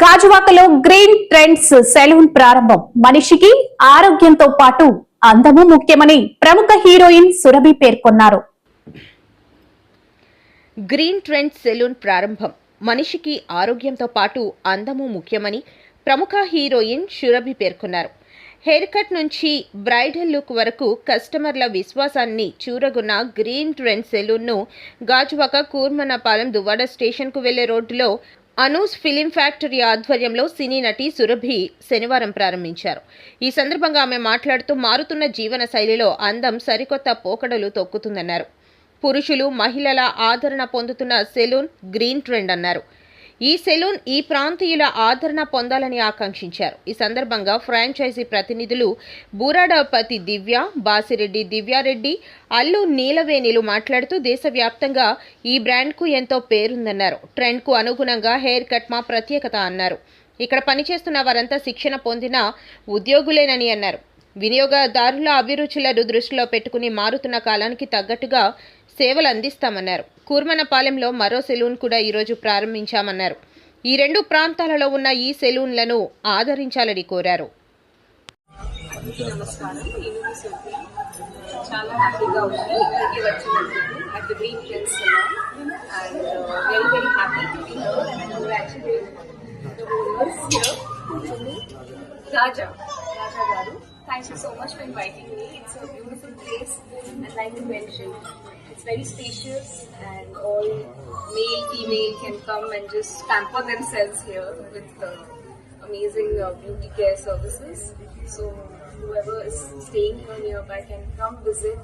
గాజువాకలో green trends salon ప్రారంభం. మనిషికి ఆరోగ్యంతో పాటు అందము ముఖ్యమని ప్రముఖ హీరోయిన్ సురభి పేర్కొన్నారు. గ్రీన్ ట్రెండ్ సెలూన్ ప్రారంభం. మనిషికి ఆరోగ్యంతో పాటు అందము ముఖ్యమని ప్రముఖ హీరోయిన్ సురభి పేర్కొన్నారు. హెయిర్ కట్ నుంచి బ్రైడల్ లుక్ వరకు కస్టమర్ల విశ్వాసాన్ని చూరగున్న గ్రీన్ ట్రెండ్ సెలూన్ను గాజువాక కూర్మనపాలెం దువ్వాడ స్టేషన్కు వెళ్ళే రోడ్డులో అనూస్ ఫిలిం ఫ్యాక్టరీ ఆధ్వర్యంలో సినీ నటి సురభి శనివారం ప్రారంభించారు. ఈ సందర్భంగా ఆమె మాట్లాడుతూ మారుతున్న జీవన శైలిలో అందం సరికొత్త పోకడలు తొక్కుతుందన్నారు. పురుషులు మహిళల ఆదరణ పొందుతున్న సెలూన్ గ్రీన్ ట్రెండ్ అన్నారు. ఈ సెలూన్ ఈ ప్రాంతీయుల ఆదరణ పొందాలని ఆకాంక్షించారు. ఈ సందర్భంగా ఫ్రాంచైజీ ప్రతినిధులు బూరాడపతి దివ్య బాసిరెడ్డి దివ్యారెడ్డి అల్లు నీలవేణిలు మాట్లాడుతూ దేశవ్యాప్తంగా ఈ బ్రాండ్కు ఎంతో పేరుందన్నారు. ట్రెండ్కు అనుగుణంగా హెయిర్ కట్ మా ప్రత్యేకత అన్నారు. ఇక్కడ పనిచేస్తున్న వారంతా శిక్షణ పొందిన ఉద్యోగులేనని అన్నారు. వినియోగదారుల అభిరుచులను దృష్టిలో పెట్టుకుని మారుతున్న కాలానికి తగ్గట్టుగా సేవలు అందిస్తామన్నారు. కూర్మనపాలెంలో మరో సెలూన్ కూడా ఈరోజు ప్రారంభించామన్నారు. ఈ రెండు ప్రాంతాలలో ఉన్న ఈ సెలూన్లను ఆదరించాలని కోరారు. నమస్కారం. చాలా హ్యాపీగా ఉంది. ఇక్కడికి వచ్చినందుకు at the green and very very happy to be here and congratulate the owners here Raja. Raja గారు. Thank you so much for inviting me. It's a beautiful place, and like you mentioned, it's very spacious, and all male, female can come and just pamper themselves here with the amazing uh, beauty care services. So whoever is staying here nearby can come visit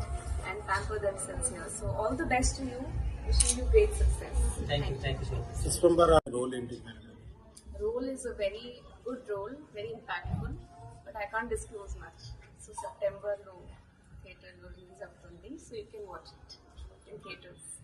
and pamper themselves here. So all the best to you. Wishing you great success. Thank, you. Thank you so much. Role, role is a very good role, very impactful but I can't disclose much. So September low theater will release up something, so you can watch it in theaters.